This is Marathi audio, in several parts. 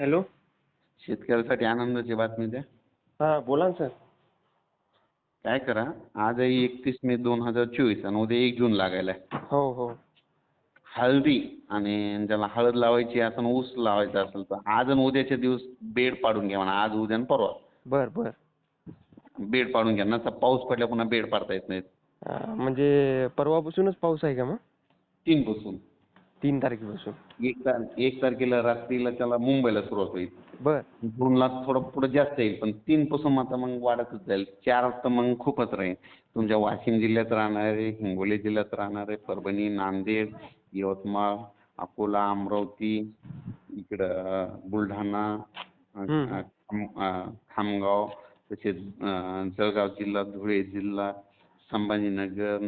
हॅलो. शेतकऱ्यासाठी आनंदाची बातमी द्या. हां बोला ना सर. काय करा आजही एकतीस मे दोन हजार चोवीस आणि उद्या एक जून लागायला हो हो. हळदी आणि ज्याला हळद लावायची असेल ऊस लावायचा असेल तर आज आणि उद्याचे दिवस बेड पाडून घ्या म्हणा आज उद्या आणि परवा. बर बर. बेड पाडून घ्या नंतर पाऊस पडल्या पुन्हा बेड पाडता येत नाहीत. अं, म्हणजे परवापासूनच पाऊस आहे का मग? तीन पासून तीन तारखेपासून. एक तार एक तारखेला रात्रीला त्याला मुंबईला सुरुवात होईल बर. जूनला थोडं पुढे जास्त येईल पण तीन पासून आता मग वाढतच जाईल. चार तर मग खूपच राहील. तुमच्या वाशिम जिल्ह्यात राहणार आहे हिंगोली जिल्ह्यात राहणार आहे परभणी नांदेड यवतमाळ अकोला अमरावती इकडं बुलढाणा अं, हम्म. अं, खाम- अं, खामगाव तसेच अं, जळगाव जिल्हा धुळे जिल्हा संभाजीनगर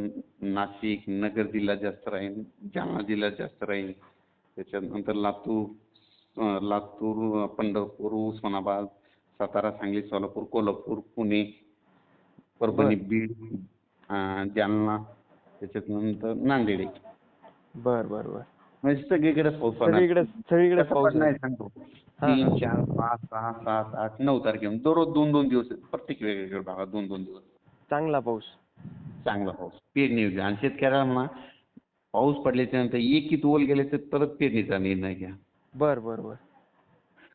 नाशिक नगर जिल्हा जास्त राहील जालना जिल्हा जास्त राहील त्याच्यानंतर लातूर लातूर पंढरपूर उस्मानाबाद सातारा सांगली सोलापूर कोल्हापूर पुणे परभणी बीड जालना त्याच्यानंतर नांदेड. बर बर बर म्हणजे सगळीकडेच पाऊस. सगळीकडे सगळीकडे पाऊस आहे सांगतो तीन. चार पाच सहा सात आठ नऊ तारखे दररोज दोन दोन दिवस. प्रत्येक वेगवेगळ्या भागात दोन दोन दिवस चांगला पाऊस चांगला पाऊस. पेरणी होईल आणि शेतकऱ्याला म्हणा पाऊस पडल्याच्या नंतर एक ओल गेले तर परत पेरणीचा निर्णय घ्या. बर बर बर.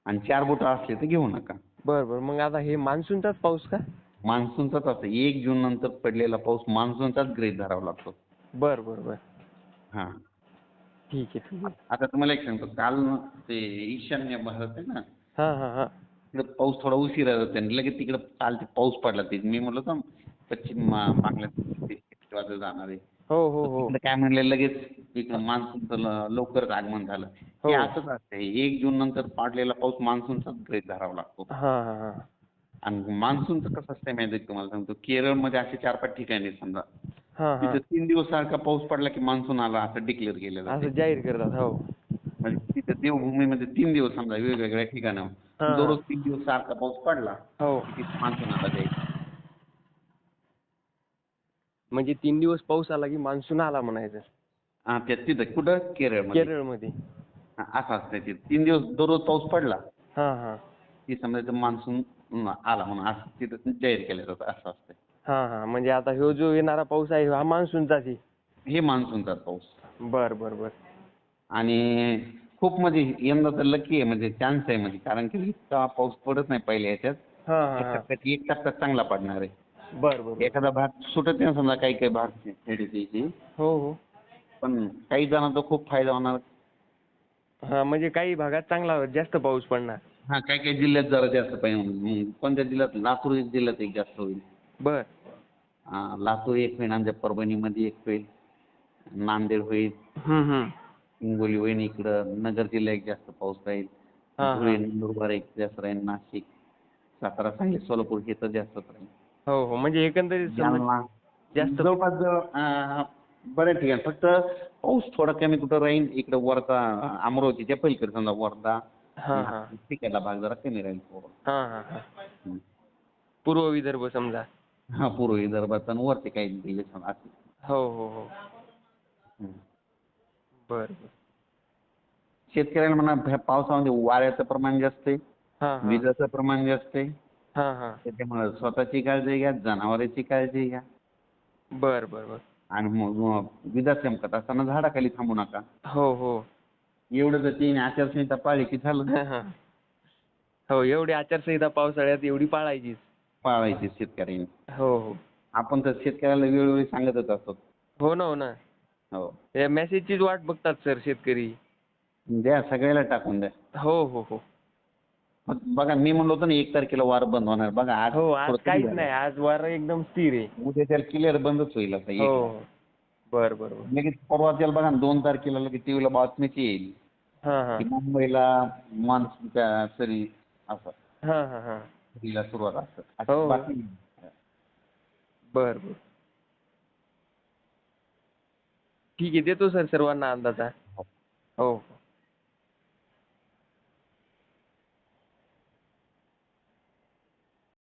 आणि चार बोटं असले तर घेऊ नका. बर बर. मग आता हे मान्सूनचाच पाऊस का? मान्सूनचाच असं. एक जून नंतर पडलेला पाऊस मान्सूनचाच गृहीत धरावा लागतो. बर बर बर. हा. ठीक आहे ठीक आहे. आता तुम्हाला एक सांगतो. काल न ते ईशान्य भारत आहे ना? हां हां हां. तिकडे पाऊस थोडा उशिरा होता आणि लगेच तिकडे काल ते पाऊस पडला. ते मी म्हणलो होतो पश्चिम बांगलादेश जाणार आहे. हो हो हो. काय म्हणले लगेच मान्सूनचं ल- लवकरच आगमन झालं. हो. हे. असंच असते एक जून नंतर पडलेला पाऊस मान्सूनचाच गृहीत धरावा लागतो. हां हां हां. आणि मान्सूनचं कसं असतंय माहिती तुम्हाला सांगतो? केरळमध्ये असे चार पाच ठिकाणी आहेत समजा. तिथे तीन दिवस सारखा पाऊस पडला की मान्सून आला असं डिक्लेअर केलं असं जाहीर करतात हो. म्हणजे तिथे देवभूमीमध्ये तीन दिवस समजा वेगवेगळ्या ठिकाणावर. दररोज तीन दिवस सारखा पाऊस पडला हो. की मान्सून आला जाईल. म्हणजे तीन दिवस पाऊस आला की मान्सून आला म्हणायचं. हा तिथं कुठं? केरळमध्ये. केरळमध्ये. हा, असं असतंय तिथे तीन दिवस दररोज पाऊस पडला. हां हां. की समजायचं मान्सून आला म्हणून असं तिथं जाहीर केलं जातं असं असतंय. हां हां. म्हणजे आता ह्यो जो येणारा पाऊस आहे हा मान्सूनचाच आहे. हे मान्सूनचा पाऊस. बर बर बर. आणि खूप म्हणजे यंदा तर लकी आहे म्हणजे चान्स आहे म्हणजे. कारण की इतका पाऊस पडत नाही पहिल्या ह्याच्यात हां हां हां. एक टप्प्यात चांगला पडणार आहे. बर बर बर. एखादा भाग सुटत नाही समजा काही काही भाग हो हो. पण काही जणांचा खूप फायदा होणार. हां म्हणजे काही भागात चांगला जास्त पाऊस पडणार. हा काही काही जिल्ह्यात जरा जास्त पाहिजे कोणत्या जिल्ह्यात? लातूर जिल्ह्यात एक जास्त होईल. बर. हा, लातूर एक होईल आमच्या परभणीमध्ये एक होईल. नांदेड होईल. हम्म हम्म. हिंगोली होईल इकडं. नगर जिल्हा एक जास्त पाऊस राहील. हा, हा. धुळे नंदुरबार एक जास्त राहील. नाशिक सातारा सांगली सोलापूर हे तर जास्तच राहील. हो हो. म्हणजे एकंदरीत जालना जास्त जवळपास बऱ्याच ठिकाणी. फक्त पाऊस थोडा कमी कुठं राहील इकडं वर्धा अमरावतीच्या पलीकडे समजा वर्धा तिकडला भाग जरा कमी राहील थोडा. हां हां हां. पूर्व विदर्भ समजा. हा पूर्व विदर्भात आणि वरती काही हो हो हो. बर शेतकऱ्याला म्हणा पावसामध्ये वाऱ्याचं प्रमाण जास्त आहे. विजाचं प्रमाण जास्त आहे. हां हां. त्याच्यामुळे स्वतःची काळजी घ्या जनावरांची काळजी घ्या. बर बर बर. आणि मग मग चमकत असताना झाडाखाली थांबू नका. हो हो. एवढं जर तिने आचारसंहिता पाळली की झालं हां हां. हो एवढी आचारसंहिता पावसाळ्यात एवढी पाळायचीच. पाळायची शेतकऱ्यांनी. हो हो. आपण तर शेतकऱ्याला वेळोवेळी सांगतच असतो. हो ना हो ना. हो. या मेसेजचीच वाट बघतात सर शेतकरी. द्या सगळ्याला टाकून द्या. हो हो हो. बघा मी म्हणलो होतो ना एक तारखेला वार बंद होणार. बघा आज हो आज थोडं काहीच नाही. आज वारं एकदम स्थिर आहे. उद्या त्याला क्लिअर बंदच होईल आता एक. हो. बर बर बर. लगेच परवा त्याला बघा ना दोन तारखेला लगेच टीव्हीला बातमीच येईल. हां हां. की मुंबईला मान्सूनच्या सरी असं. हां हां हां. सुरुवात असं. हो. बातमी बर बर. ठीक आहे देतो सर सर्वांना अंदाजा. हो.